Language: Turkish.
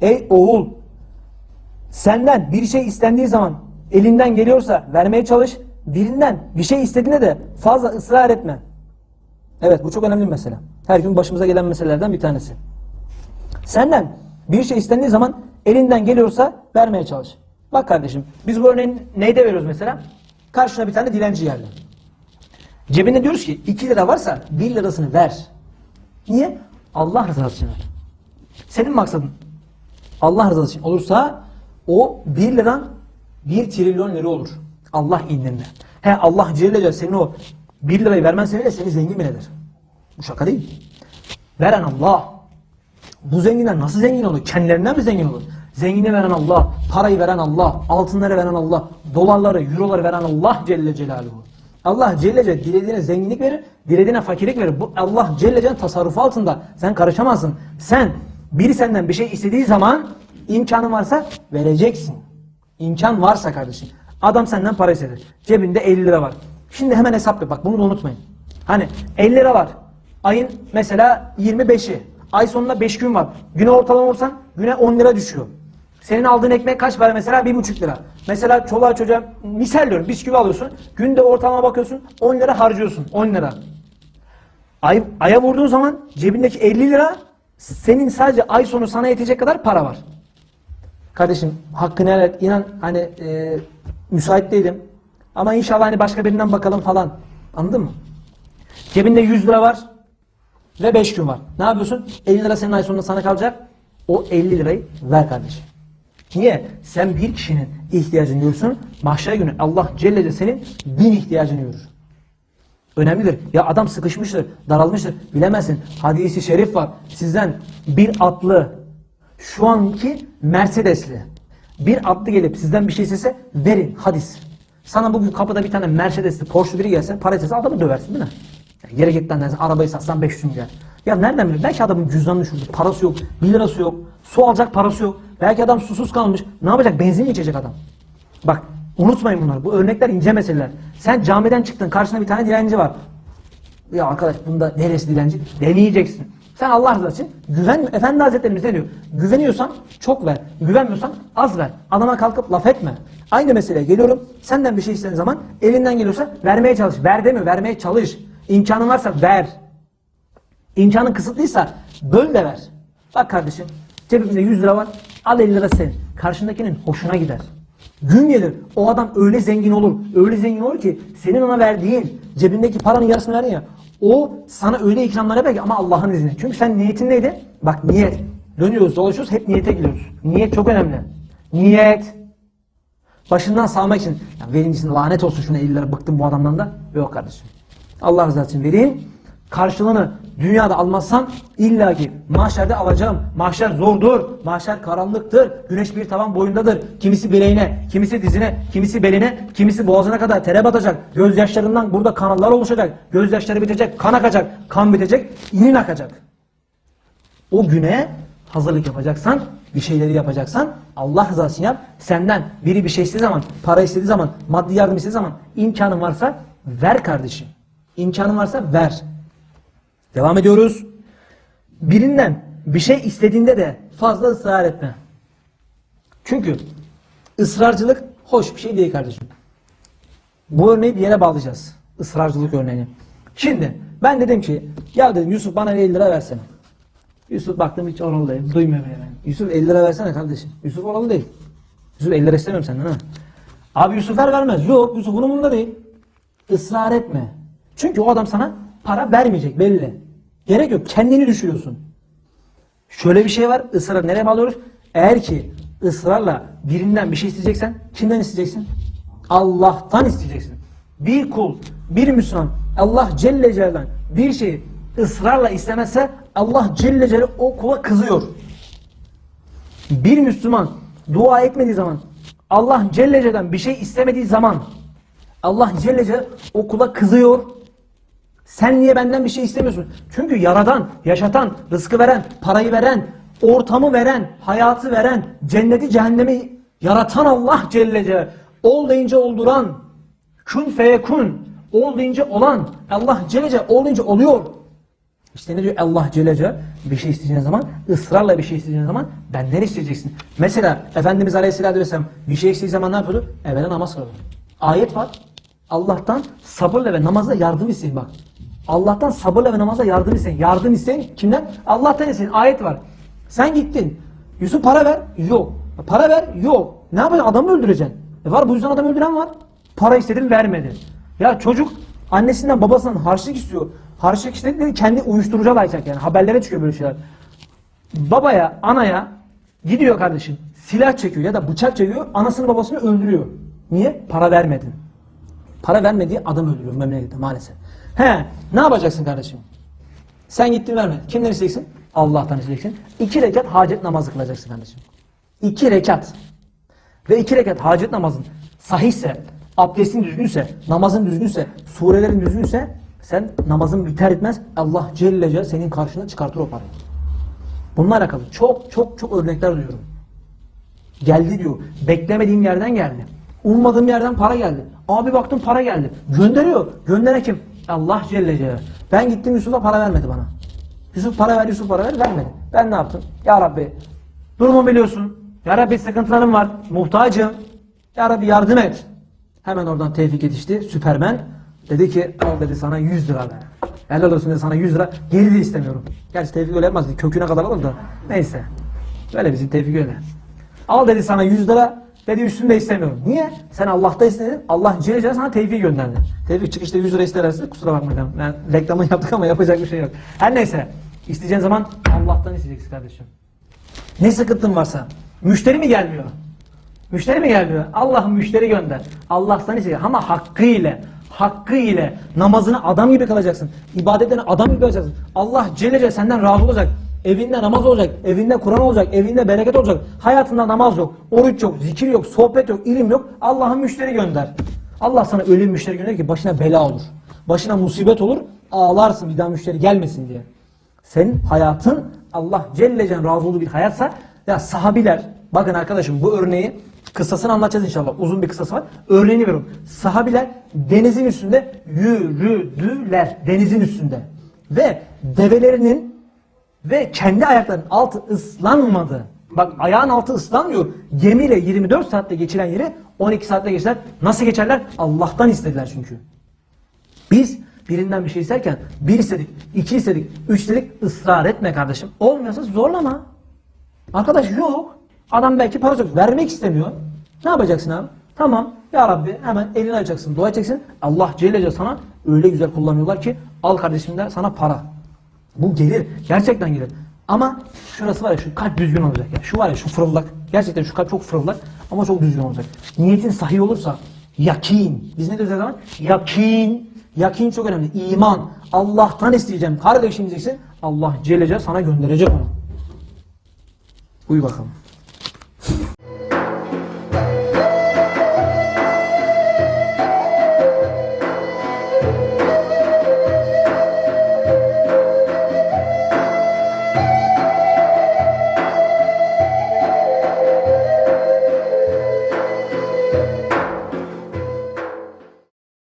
Ey oğul! Senden bir şey istendiği zaman elinden geliyorsa vermeye çalış. Birinden bir şey istediğinde de fazla ısrar etme. Evet bu çok önemli bir mesele. Her gün başımıza gelen meselelerden bir tanesi. Senden bir şey istendiği zaman elinden geliyorsa vermeye çalış. Bak kardeşim biz bu örneği neyde veriyoruz mesela? Karşına bir tane dilenci geldi. Cebinde diyoruz ki 2 lira varsa 1 lirasını ver. Niye? Allah rızası için. Senin maksadın Allah rızası için olursa o 1 liran 1 trilyon lira olur. Allah indinde. He Allah Celle Celle senin o 1 lirayı vermen sebebiyle seni zengin mi eder? Bu şaka değil. Veren Allah. Bu zenginler nasıl zengin olur? Kendilerinden mi zengin olur? Zengini veren Allah, parayı veren Allah, altınları veren Allah, dolarları, euroları veren Allah Celle Celaluhu. Allah Celle Celle dilediğine zenginlik verir, dilediğine fakirlik verir. Bu Allah Celle Celle'nin tasarrufu altında. Sen karışamazsın. Sen biri senden bir şey istediği zaman imkanın varsa vereceksin. İmkan varsa kardeşim. Adam senden para istedi. Cebinde 50 lira var. Şimdi hemen hesapla. Bak bunu da unutmayın. Hani 50 lira var. Ayın mesela 25'i. Ay sonunda 5 gün var. Güne ortalama olsan güne 10 lira düşüyor. Senin aldığın ekmek kaç para mesela? 1,5 lira. Mesela çoluğa çocuğa misal diyorum bisküvi alıyorsun. Günde ortalama bakıyorsun 10 lira harcıyorsun. 10 lira. Ay, aya vurduğun zaman cebindeki 50 lira senin sadece ay sonu sana yetecek kadar para var. Kardeşim hakkını helal et. İnan hani e, müsait değilim. Ama inşallah hani başka birinden bakalım falan. Anladın mı? Cebinde 100 lira var ve 5 gün var. Ne yapıyorsun? 50 lira senin ay sonunda sana kalacak. O 50 lirayı ver kardeşim. Niye? Sen bir kişinin ihtiyacını görürsün. Mahşer günü Allah Celle Celle senin bin ihtiyacını görür. Önemlidir. Ya adam sıkışmıştır, daralmıştır. Bilemezsin. Hadisi şerif var. Sizden bir atlı, şu anki Mercedesli, bir atlı gelip sizden bir şey istese verin. Hadis. Sana bugün kapıda bir tane Mercedesli, Porsche biri gelse, para istese adamı döversin değil mi? Yani gerekekten dersin, arabayı satsan 500 milyar. Ya nereden biliyorsun? Belki adamın cüzdanını düşürdü, parası yok, 1 lirası yok, su alacak parası yok. Belki adam susuz kalmış. Ne yapacak? Benzin içecek adam? Bak unutmayın bunları. Bu örnekler ince meseleler. Sen camiden çıktın karşına bir tane dilenci var. Ya arkadaş bunda neresi dilenci? Deneyeceksin. Sen Allah rızası için güven. Efendi Hazretlerimiz ne diyor? Güveniyorsan çok ver. Güvenmiyorsan az ver. Adama kalkıp laf etme. Aynı meseleye geliyorum. Senden bir şey istediğin zaman elinden geliyorsa vermeye çalış. Ver deme vermeye çalış. İmkanın varsa ver. İmkanın kısıtlıysa böl de ver. Bak kardeşim cebimde 100 lira var. Al 50 lira senin. Karşındakinin hoşuna gider. Gün gelir o adam öyle zengin olur. Öyle zengin olur ki senin ona verdiğin cebindeki paranın yarısını verdin ya. O sana öyle ikramlar yapar ki ama Allah'ın izniyle. Çünkü sen niyetin neydi? Bak niyet. Dönüyoruz dolaşıyoruz hep niyete gidiyoruz. Niyet çok önemli. Niyet. Başından sağmak için. Ya verin gitsin lanet olsun şuna 50 lira bıktım bu adamdan da. Yok kardeşim. Allah rızası için vereyim. Karşılığını dünyada almazsan illaki mahşerde alacağım. Mahşer zordur. Mahşer karanlıktır. Güneş bir tavan boyundadır. Kimisi bileğine, kimisi dizine, kimisi beline, kimisi boğazına kadar tere batacak. Gözyaşlarından burada kanallar oluşacak. Gözyaşları bitecek, kan akacak. Kan bitecek, inin akacak. O güne hazırlık yapacaksan, bir şeyleri yapacaksan Allah rızası yap. Senden biri bir şey istediği zaman, para istediği zaman, maddi yardım istediği zaman imkanın varsa ver kardeşim. İmkanın varsa ver. Devam ediyoruz. Birinden bir şey istediğinde de fazla ısrar etme. Çünkü ısrarcılık hoş bir şey değil kardeşim. Bu örneği yere bağlayacağız. Israrcılık örneğini. Şimdi ben dedim ki ya dedim Yusuf bana 50 lira versene. Yusuf baktım hiç oralı değil. Duymuyor beni. Yusuf 50 lira versene kardeşim. Yusuf oralı değil. Yusuf 50 lira istemiyorum senden ha. Abi Yusuf ver vermez. Yok Yusuf bunun bunda değil. Israr etme. Çünkü o adam sana para vermeyecek belli. Gerek yok. Kendini düşürüyorsun. Şöyle bir şey var. Israr nereye bağlıyoruz? Eğer ki ısrarla birinden bir şey isteyeceksen kimden isteyeceksin? Allah'tan isteyeceksin. Bir kul, bir Müslüman Allah Celle Celle'den bir şeyi ısrarla istemezse Allah Celle Celle o kula kızıyor. Bir Müslüman dua etmediği zaman Allah Celle Celle'den bir şey istemediği zaman Allah Celle Celle o kula kızıyor. Sen niye benden bir şey istemiyorsun? Çünkü yaradan, yaşatan, rızkı veren, parayı veren, ortamı veren, hayatı veren, cenneti cehennemi yaratan Allah Celle Celle. Ol deyince olduran, kun feyekun, ol deyince olan, Allah Celle Celle ol deyince oluyor. İşte ne diyor Allah Celle Celaluhu bir şey isteyeceğin zaman ısrarla bir şey isteyeceğin zaman benden isteyeceksin. Mesela Efendimiz Aleyhisselatü Vesselam bir şey istediği zaman ne yapıyordu? Evvela namaz kılıyordu. Ayet var. Allah'tan sabırla ve namazla yardım isteyin bak. Allah'tan sabırla ve namazla yardım isteyin. Yardım isteyin kimden? Allah'tan isteyin. Ayet var. Sen gittin. Yusuf para ver. Yok. Para ver. Yok. Ne yapacaksın? Adamı öldüreceksin. E var bu yüzden adam öldüren var. Para istedin vermedi. Ya çocuk annesinden babasından harçlık istiyor. Harçlık istedi kendi uyuşturucu alacak yani. Haberlere çıkıyor böyle şeyler. Babaya, anaya gidiyor kardeşim. Silah çekiyor ya da bıçak çekiyor. Anasını babasını öldürüyor. Niye? Para vermedin. Para vermediği adam öldürüyor memlekette maalesef. He, ne yapacaksın kardeşim? Sen gittin vermedin. Kimden isteyeceksin? Allah'tan isteyeceksin. İki rekat hacet namazı kılacaksın kardeşim. İki rekat. Ve iki rekat hacet namazın sahihse, abdestin düzgünse, namazın düzgünse, surelerin düzgünse sen namazın biter etmez Allah Celle Celle senin karşına çıkartır o parayı. Bununla alakalı çok çok çok örnekler duyuyorum. Geldi diyor. Beklemediğim yerden geldi. Ummadığım yerden para geldi. Abi baktım para geldi. Gönderiyor. Gönderen kim? Allah Celle Celaluhu. Ben gittim Yusuf'a para vermedi bana. Yusuf para ver, Yusuf para ver, vermedi. Ben ne yaptım? Ya Rabbi durumu biliyorsun. Ya Rabbi sıkıntılarım var. Muhtacım. Ya Rabbi yardım et. Hemen oradan Tevfik yetişti. Süpermen. Dedi ki al dedi sana 100 lira ver. Helal olsun dedi sana 100 lira. Geri de istemiyorum. Gerçi Tevfik öyle yapmaz. Köküne kadar alır da. Neyse. Böyle bizim Tevfik öyle. Al dedi sana 100 lira. Dedi üstünü de istemiyorum. Niye? Sen Allah'ta istedin. Allah Celle Celaluhu sana tevfik gönderdi. Tevfik çıkışta 100 lira isterlerse kusura bakmayın. Yani reklamını yaptık ama yapacak bir şey yok. Her neyse. İsteyeceğin zaman Allah'tan isteyeceksin kardeşim. Ne sıkıntın varsa. Müşteri mi gelmiyor? Müşteri mi gelmiyor? Allah'ım müşteri gönder. Allah'tan isteyecek ama hakkı ile hakkı ile namazını adam gibi kılacaksın. İbadetlerini adam gibi kılacaksın. Allah Celle Celle senden razı olacak. Evinde namaz olacak, evinde Kur'an olacak, evinde bereket olacak. Hayatında namaz yok, oruç yok, zikir yok, sohbet yok, ilim yok. Allah'ın müşteri gönder. Allah sana öyle bir müşteri gönder ki başına bela olur. Başına musibet olur, ağlarsın bir daha müşteri gelmesin diye. Senin hayatın Allah Celle Celle razı olduğu bir hayatsa ya sahabiler bakın arkadaşım bu örneği kıssasını anlatacağız inşallah. Uzun bir kıssası var. Örneğini veriyorum. Sahabiler denizin üstünde yürüdüler. Denizin üstünde. Ve develerinin ve kendi ayaklarının altı ıslanmadı. Bak ayağın altı ıslanmıyor. Gemiyle 24 saatte geçilen yeri 12 saatte geçtiler. Nasıl geçerler? Allah'tan istediler çünkü. Biz birinden bir şey isterken bir istedik, iki istedik, üç istedik ısrar etme kardeşim. Olmuyorsa zorlama. Arkadaş yok. Adam belki para çok vermek istemiyor. Ne yapacaksın abi? Tamam ya Rabbi hemen elini açacaksın, dua edeceksin. Allah Celle Celle sana öyle güzel kullanıyorlar ki al kardeşimden sana para. Bu gelir. Gerçekten gelir. Ama şurası var ya şu kalp düzgün olacak ya. Şu var ya şu fırıldak. Gerçekten şu kalp çok fırıldak ama çok düzgün olacak. Niyetin sahih olursa yakin. Biz ne diyoruz her zaman? Yakin. Yakin çok önemli. İman. Allah'tan isteyeceğim. Kardeşim diyeceksin. Allah Celle sana gönderecek onu. Uyu bakalım.